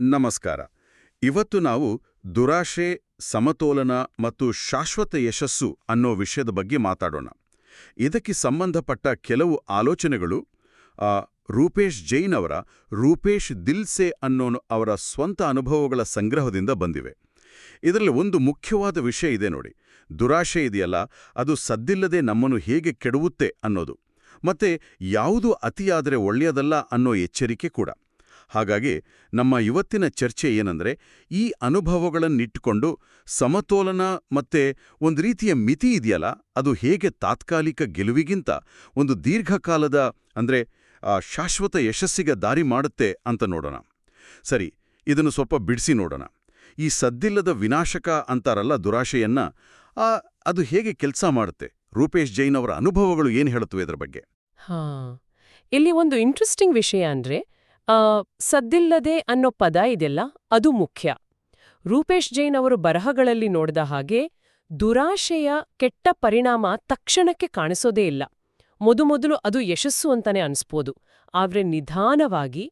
ನಮಸ್ಕಾರ. ಇವತ್ತು ನಾವು ದುರಾಶೆ, ಸಮತೋಲನ ಮತ್ತು ಶಾಶ್ವತ ಯಶಸ್ಸು ಅನ್ನೋ ವಿಷಯದ ಬಗ್ಗೆ ಮಾತಾಡೋಣ. ಇದಕ್ಕೆ ಸಂಬಂಧಪಟ್ಟ ಕೆಲವು ಆಲೋಚನೆಗಳು ರೂಪೇಶ್ ಜೈನ್ ಅವರ ರೂಪೇಶ್ ದಿಲ್ಸೆ ಅನ್ನೋ ಅವರ ಸ್ವಂತ ಅನುಭವಗಳ ಸಂಗ್ರಹದಿಂದ ಬಂದಿವೆ. ಇದರಲ್ಲಿ ಒಂದು ಮುಖ್ಯವಾದ ವಿಷಯ ಇದೆ ನೋಡಿ. ದುರಾಶೆ ಇದೆಯಲ್ಲ, ಅದು ಸದ್ದಿಲ್ಲದೆ ನಮ್ಮನ್ನು ಹೇಗೆ ಕೆಡುವುತ್ತೆ ಅನ್ನೋದು. ಮತ್ತೆ, ಯಾವುದು ಅತಿಯಾದರೆ ಒಳ್ಳೆಯದಲ್ಲ ಅನ್ನೋ ಎಚ್ಚರಿಕೆ ಕೂಡ. ಹಾಗಾಗಿ ನಮ್ಮ ಇವತ್ತಿನ ಚರ್ಚೆ ಏನಂದ್ರೆ, ಈ ಅನುಭವಗಳನ್ನಿಟ್ಟುಕೊಂಡು ಸಮತೋಲನ ಮತ್ತೆ ಒಂದು ರೀತಿಯ ಮಿತಿ ಇದೆಯಲ್ಲ, ಅದು ಹೇಗೆ ತಾತ್ಕಾಲಿಕ ಗೆಲುವಿಗಿಂತ ಒಂದು ದೀರ್ಘಕಾಲದ ಅಂದ್ರೆ ಶಾಶ್ವತ ಯಶಸ್ಸಿಗೆ ದಾರಿ ಮಾಡುತ್ತೆ ಅಂತ ನೋಡೋಣ. ಸರಿ, ಇದನ್ನು ಸ್ವಲ್ಪ ಬಿಡಿಸಿ ನೋಡೋಣ. ಈ ಸದ್ದಿಲ್ಲದ ವಿನಾಶಕ ಅಂತಾರಲ್ಲ ದುರಾಶೆಯನ್ನ ಅದು ಹೇಗೆ ಕೆಲಸ ಮಾಡುತ್ತೆ? ರೂಪೇಶ್ ಜೈನ್ ಅವರ ಅನುಭವಗಳು ಏನು ಹೇಳುತ್ತವೆ ಇದರ ಬಗ್ಗೆ? ಹಾ, ಇಲ್ಲಿ ಒಂದು ಇಂಟ್ರೆಸ್ಟಿಂಗ್ ವಿಷಯ ಅಂದ್ರೆ ಸದ್ದಿಲ್ಲದೆ ಅನ್ನೋ ಪದ ಇದೆಲ್ಲ, ಅದು ಮುಖ್ಯ. ರೂಪೇಶ್ ಜೈನ್ ಅವರು ಬರಹಗಳಲ್ಲಿ ನೋಡಿದ ಹಾಗೆ, ದುರಾಶೆಯ ಕೆಟ್ಟ ಪರಿಣಾಮ ತಕ್ಷಣಕ್ಕೆ ಕಾಣಿಸೋದೇ ಇಲ್ಲ. ಮೊದಮೊದಲು ಅದು ಯಶಸ್ಸು ಅಂತಾನೆ ಅನಿಸ್ಬೋದು. ಆದರೆ ನಿಧಾನವಾಗಿ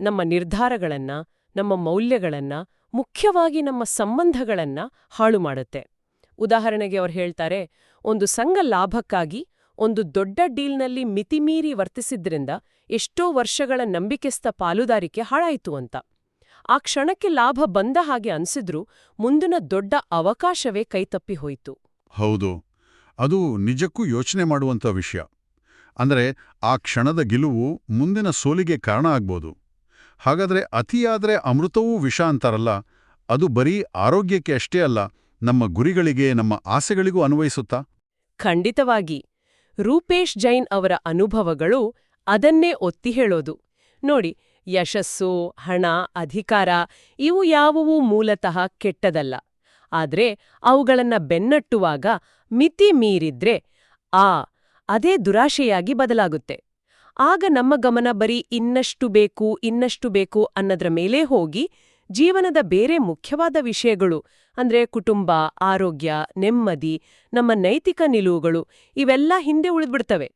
ನಮ್ಮ ನಿರ್ಧಾರಗಳನ್ನ, ನಮ್ಮ ಮೌಲ್ಯಗಳನ್ನ, ಮುಖ್ಯವಾಗಿ ನಮ್ಮ ಸಂಬಂಧಗಳನ್ನ ಹಾಳು ಮಾಡುತ್ತೆ. ಉದಾಹರಣೆಗೆ ಅವ್ರು ಹೇಳ್ತಾರೆ, ಒಂದು ಸಂಘ ಲಾಭಕ್ಕಾಗಿ ಒಂದು ದೊಡ್ಡ ಡೀಲ್ನಲ್ಲಿ ಮಿತಿಮೀರಿ ವರ್ತಿಸಿದ್ರಿಂದ ಎಷ್ಟೋ ವರ್ಷಗಳ ನಂಬಿಕೆಸ್ಥ ಪಾಲುದಾರಿಕೆ ಹಾಳಾಯಿತು ಅಂತ. ಆ ಕ್ಷಣಕ್ಕೆ ಲಾಭ ಬಂದ ಹಾಗೆ ಅನ್ಸಿದ್ರೂ ಮುಂದಿನ ದೊಡ್ಡ ಅವಕಾಶವೇ ಕೈತಪ್ಪಿ ಹೋಯಿತು. ಹೌದು ಅದು ನಿಜಕ್ಕೂ ಯೋಚನೆ ಮಾಡುವಂಥ ವಿಷಯ. ಅಂದರೆ ಆ ಕ್ಷಣದ ಗೆಲುವು ಮುಂದಿನ ಸೋಲಿಗೆ ಕಾರಣ ಆಗ್ಬೋದು. ಹಾಗಾದ್ರೆ ಅತಿಯಾದ್ರೆ ಅಮೃತವೂ ವಿಷ ಅಂತಾರಲ್ಲ ಅದು ಬರೀ ಆರೋಗ್ಯಕ್ಕೆ ಅಷ್ಟೇ ಅಲ್ಲ ನಮ್ಮ ಗುರಿಗಳಿಗೆ ನಮ್ಮ ಆಸೆಗಳಿಗೂ ಅನ್ವಯಿಸುತ್ತಾ? ಖಂಡಿತವಾಗಿ. ರೂಪೇಶ್ ಜೈನ್ ಅವರ ಅನುಭವಗಳು ಅದನ್ನೇ ಒತ್ತಿ ಹೇಳೋದು. ನೋಡಿ, ಯಶಸ್ಸು, ಹಣ, ಅಧಿಕಾರ ಇವು ಯಾವುವೂ ಮೂಲತಃ ಕೆಟ್ಟದಲ್ಲ. ಆದ್ರೆ ಅವುಗಳನ್ನ ಬೆನ್ನಟ್ಟುವಾಗ ಮಿತಿ ಮೀರಿದ್ರೆ ಆ, ಅದೇ ದುರಾಶೆಯಾಗಿ ಬದಲಾಗುತ್ತೆ. ಆಗ ನಮ್ಮ ಗಮನ ಬರೀ ಇನ್ನಷ್ಟು ಬೇಕು ಇನ್ನಷ್ಟು ಬೇಕು ಅನ್ನದ್ರ ಮೇಲೇ ಹೋಗಿ ಜೀವನದ ಬೇರೆ ಮುಖ್ಯವಾದ ವಿಷಯಗಳು, ಅಂದ್ರೆ ಕುಟುಂಬ, ಆರೋಗ್ಯ, ನೆಮ್ಮದಿ, ನಮ್ಮ ನೈತಿಕ ನಿಲುವುಗಳು, ಇವೆಲ್ಲ ಹಿಂದೆ ಉಳಿದ್ಬಿಡ್ತವೆ.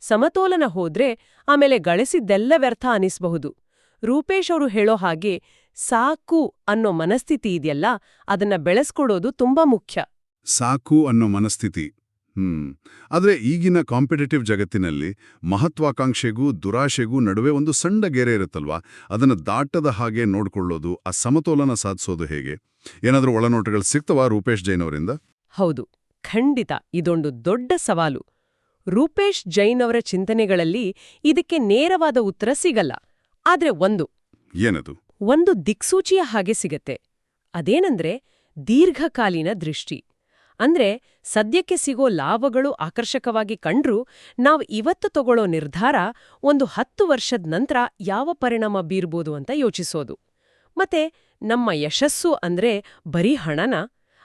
ಸಮತೋಲನ ಹೋದ್ರೆ ಆಮೇಲೆ ಗಳಿಸಿದ್ದೆಲ್ಲ ವ್ಯರ್ಥ ಅನಿಸ್ಬಹುದು. ರೂಪೇಶ್ ಅವರು ಹೇಳೋ ಹಾಗೆ ಸಾಕು ಅನ್ನೋ ಮನಸ್ಥಿತಿ ಇದೆಯಲ್ಲ, ಅದನ್ನ ಬೆಳೆಸ್ಕೊಡೋದು ತುಂಬಾ ಮುಖ್ಯ. ಸಾಕು ಅನ್ನೋ ಮನಸ್ಥಿತಿ. ಹ್ಮ್. ಆದ್ರೆ ಈಗಿನ ಕಾಂಪಿಟೇಟಿವ್ ಜಗತ್ತಿನಲ್ಲಿ ಮಹತ್ವಾಕಾಂಕ್ಷೆಗೂ ದುರಾಶೆಗೂ ನಡುವೆ ಒಂದು ಸಣ್ಣ ಗೆರೆ ಇರುತ್ತಲ್ವಾ? ಅದನ್ನು ದಾಟದ ಹಾಗೆ ನೋಡ್ಕೊಳ್ಳೋದು ಆ ಸಮತೋಲನ ಸಾಧಿಸೋದು ಹೇಗೆ? ಏನಾದರೂ ಒಳನೋಟಗಳು ಸಿಗ್ತವಾ ರೂಪೇಶ್ ಜೈನ್ ಅವರಿಂದ? ಹೌದು. ಖಂಡಿತ ಇದೊಂದು ದೊಡ್ಡ ಸವಾಲು. ರೂಪೇಶ್ ಜೈನ್ ಅವರ ಚಿಂತನೆಗಳಲ್ಲಿ ಇದಕ್ಕೆ ನೇರವಾದ ಉತ್ತರ ಸಿಗಲ್ಲ. ಆದ್ರೆ ಒಂದು. ಏನದು? ಒಂದು ದಿಕ್ಸೂಚಿಯ ಹಾಗೆ ಸಿಗತ್ತೆ. ಅದೇನಂದ್ರೆ ದೀರ್ಘಕಾಲೀನ ದೃಷ್ಟಿ. ಅಂದ್ರೆ ಸದ್ಯಕ್ಕೆ ಸಿಗೋ ಲಾಭಗಳು ಆಕರ್ಷಕವಾಗಿ ಕಂಡ್ರೂ ನಾವು ಇವತ್ತು ತಗೊಳ್ಳೋ ನಿರ್ಧಾರ ಒಂದು ಹತ್ತು ವರ್ಷದ ನಂತರ ಯಾವ ಪರಿಣಾಮ ಬೀರ್ಬೋದು ಅಂತ ಯೋಚಿಸೋದು. ಮತ್ತೆ ನಮ್ಮ ಯಶಸ್ಸು ಅಂದ್ರೆ ಬರೀ ಹಣನ?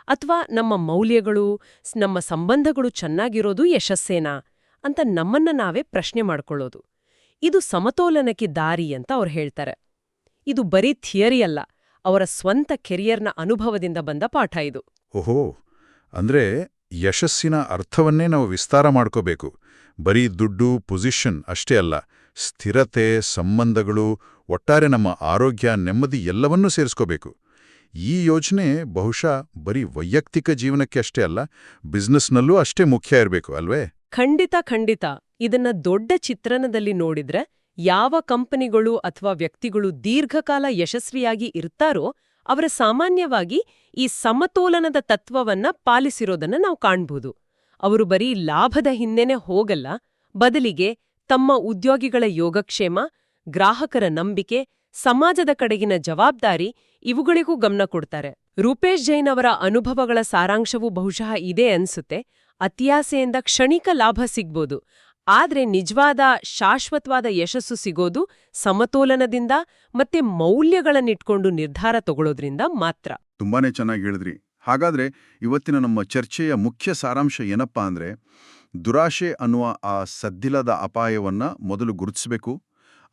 ಅಥವಾ ನಮ್ಮ ಮೌಲ್ಯಗಳು, ನಮ್ಮ ಸಂಬಂಧಗಳು ಚೆನ್ನಾಗಿರೋದು ಯಶಸ್ಸೇನಾ? ಅಂತ ನಮ್ಮನ್ನ ನಾವೇ ಪ್ರಶ್ನೆ ಮಾಡ್ಕೊಳ್ಳೋದು. ಇದು ಸಮತೋಲನಕ್ಕೆ ದಾರಿ ಅಂತ ಅವ್ರು ಹೇಳ್ತಾರೆ. ಇದು ಬರೀ ಥಿಯರಿ ಅಲ್ಲ, ಅವರ ಸ್ವಂತ ಕೆರಿಯರ್ನ ಅನುಭವದಿಂದ ಬಂದ ಪಾಠ ಇದು. ಓಹೋ! ಅಂದ್ರೆ ಯಶಸ್ಸಿನ ಅರ್ಥವನ್ನೇ ನಾವು ವಿಸ್ತಾರ ಮಾಡ್ಕೋಬೇಕು. ಬರೀ ದುಡ್ಡು ಪೊಸಿಷನ್ ಅಷ್ಟೇ ಅಲ್ಲ, ಸ್ಥಿರತೆ, ಸಂಬಂಧಗಳು, ಒಟ್ಟಾರೆ ನಮ್ಮ ಆರೋಗ್ಯ, ನೆಮ್ಮದಿ ಎಲ್ಲವನ್ನೂ ಸೇರಿಸ್ಕೋಬೇಕು. ಈ ಯೋಜನೆ ಬಹುಶಃ ಬರೀ ವೈಯಕ್ತಿಕ ಜೀವನಕ್ಕೆ ಅಷ್ಟೇ ಅಲ್ಲ ಬಿಸ್ನೆಸ್ನಲ್ಲೂ ಅಷ್ಟೇ ಮುಖ್ಯ ಇರಬೇಕು, ಅಲ್ವೇ? ಖಂಡಿತ ಖಂಡಿತ. ಇದನ್ನ ದೊಡ್ಡ ಚಿತ್ರಣದಲ್ಲಿ ನೋಡಿದ್ರೆ ಯಾವ ಕಂಪನಿಗಳು ಅಥವಾ ವ್ಯಕ್ತಿಗಳು ದೀರ್ಘಕಾಲ ಯಶಸ್ವಿಯಾಗಿ ಇರ್ತಾರೋ ಅವರ ಸಾಮಾನ್ಯವಾಗಿ ಈ ಸಮತೋಲನದ ತತ್ವವನ್ನ ಪಾಲಿಸಿರೋದನ್ನ ನಾವು ಕಾಣ್ಬೋದು. ಅವರು ಬರೀ ಲಾಭದ ಹಿಂದೆನೆ ಹೋಗಲ್ಲ, ಬದಲಿಗೆ ತಮ್ಮ ಉದ್ಯೋಗಿಗಳ ಯೋಗಕ್ಷೇಮ, ಗ್ರಾಹಕರ ನಂಬಿಕೆ, ಸಮಾಜದ ಕಡೆಗಿನ ಜವಾಬ್ದಾರಿ ಇವುಗಳಿಗೂ ಗಮನ ಕೊಡ್ತಾರೆ. ರೂಪೇಶ್ ಜೈನ್ ಅವರ ಅನುಭವಗಳ ಸಾರಾಂಶವೂ ಬಹುಶಃ ಇದೇ ಅನ್ಸುತ್ತೆ. ಅತಿಯಾಸೆಯಿಂದ ಕ್ಷಣಿಕ ಲಾಭ ಸಿಗ್ಬೋದು. ಆದ್ರೆ ನಿಜವಾದ ಶಾಶ್ವತವಾದ ಯಶಸ್ಸು ಸಿಗೋದು ಸಮತೋಲನದಿಂದ ಮತ್ತೆ ಮೌಲ್ಯಗಳನ್ನಿಟ್ಕೊಂಡು ನಿರ್ಧಾರ ತಗೊಳ್ಳೋದ್ರಿಂದ ಮಾತ್ರ. ತುಂಬಾನೇ ಚೆನ್ನಾಗಿ ಹೇಳಿದ್ರಿ. ಹಾಗಾದ್ರೆ ಇವತ್ತಿನ ನಮ್ಮ ಚರ್ಚೆಯ ಮುಖ್ಯ ಸಾರಾಂಶ ಏನಪ್ಪಾ ಅಂದ್ರೆ ದುರಾಶೆ ಅನ್ನುವ ಆ ಸದ್ದಿಲ್ಲದ ಅಪಾಯವನ್ನ ಮೊದಲು ಗುರುತಿಸಬೇಕು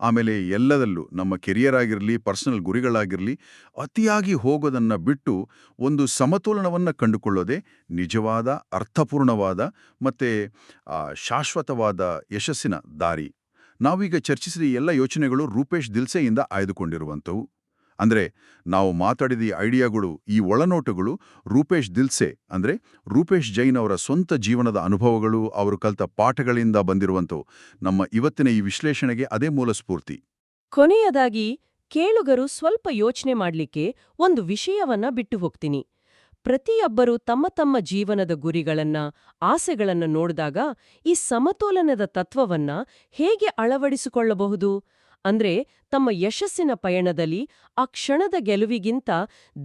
ಆಮೇಲೆ ಎಲ್ಲದಲ್ಲೂ ನಮ್ಮ ಕೆರಿಯರ್ ಆಗಿರಲಿ, ಪರ್ಸನಲ್ ಗುರಿಗಳಾಗಿರಲಿ, ಅತಿಯಾಗಿ ಹೋಗೋದನ್ನ ಬಿಟ್ಟು ಒಂದು ಸಮತೋಲನವನ್ನ ಕಂಡುಕೊಳ್ಳೋದೇ ನಿಜವಾದ, ಅರ್ಥಪೂರ್ಣವಾದ ಮತ್ತೆ ಶಾಶ್ವತವಾದ ಯಶಸ್ಸಿನ ದಾರಿ. ನಾವೀಗ ಚರ್ಚಿಸಿದ ಎಲ್ಲ ಯೋಚನೆಗಳು ರೂಪೇಶ್ ದಿಲ್ಸೆಯಿಂದ ಆಯ್ದುಕೊಂಡಿರುವಂಥವು. ಅಂದ್ರೆ ನಾವು ಮಾತಾಡಿದ ಈ ಐಡಿಯಾಗಳು, ಈ ಒಳನೋಟಗಳು ರೂಪೇಶ್ ದಿಲ್ಸೆ, ಅಂದ್ರೆ ರೂಪೇಶ್ ಜೈನ್ ಅವರ ಸ್ವಂತ ಜೀವನದ ಅನುಭವಗಳು, ಅವರು ಕಲಿತ ಪಾಠಗಳಿಂದ ಬಂದಿರುವಂತವು ನಮ್ಮ ಇವತ್ತಿನ ಈ ವಿಶ್ಲೇಷಣೆಗೆ ಅದೇ ಮೂಲ ಸ್ಫೂರ್ತಿ ಕೊನೆಯದಾಗಿ, ಕೇಳುಗರು ಸ್ವಲ್ಪ ಯೋಚನೆ ಮಾಡಲಿಕ್ಕೆ ಒಂದು ವಿಷಯವನ್ನ ಬಿಟ್ಟು ಹೋಗ್ತೀನಿ. ಪ್ರತಿಯೊಬ್ಬರು ತಮ್ಮ ತಮ್ಮ ಜೀವನದ ಗುರಿಗಳನ್ನ, ಆಸೆಗಳನ್ನು ನೋಡಿದಾಗ ಈ ಸಮತೋಲನದ ತತ್ವವನ್ನ ಹೇಗೆ ಅಳವಡಿಸಿಕೊಳ್ಳಬಹುದು? ಅಂದ್ರೆ ತಮ್ಮ ಯಶಸ್ಸಿನ ಪಯಣದಲ್ಲಿ ಆ ಕ್ಷಣದ ಗೆಲುವಿಗಿಂತ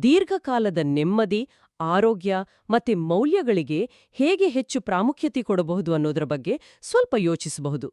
ದೀರ್ಘಕಾಲದ ನೆಮ್ಮದಿ, ಆರೋಗ್ಯ ಮತ್ತೆ ಮೌಲ್ಯಗಳಿಗೆ ಹೇಗೆ ಹೆಚ್ಚು ಪ್ರಾಮುಖ್ಯತೆ ಕೊಡಬಹುದು ಅನ್ನೋದ್ರ ಬಗ್ಗೆ ಸ್ವಲ್ಪ ಯೋಚಿಸಬಹುದು.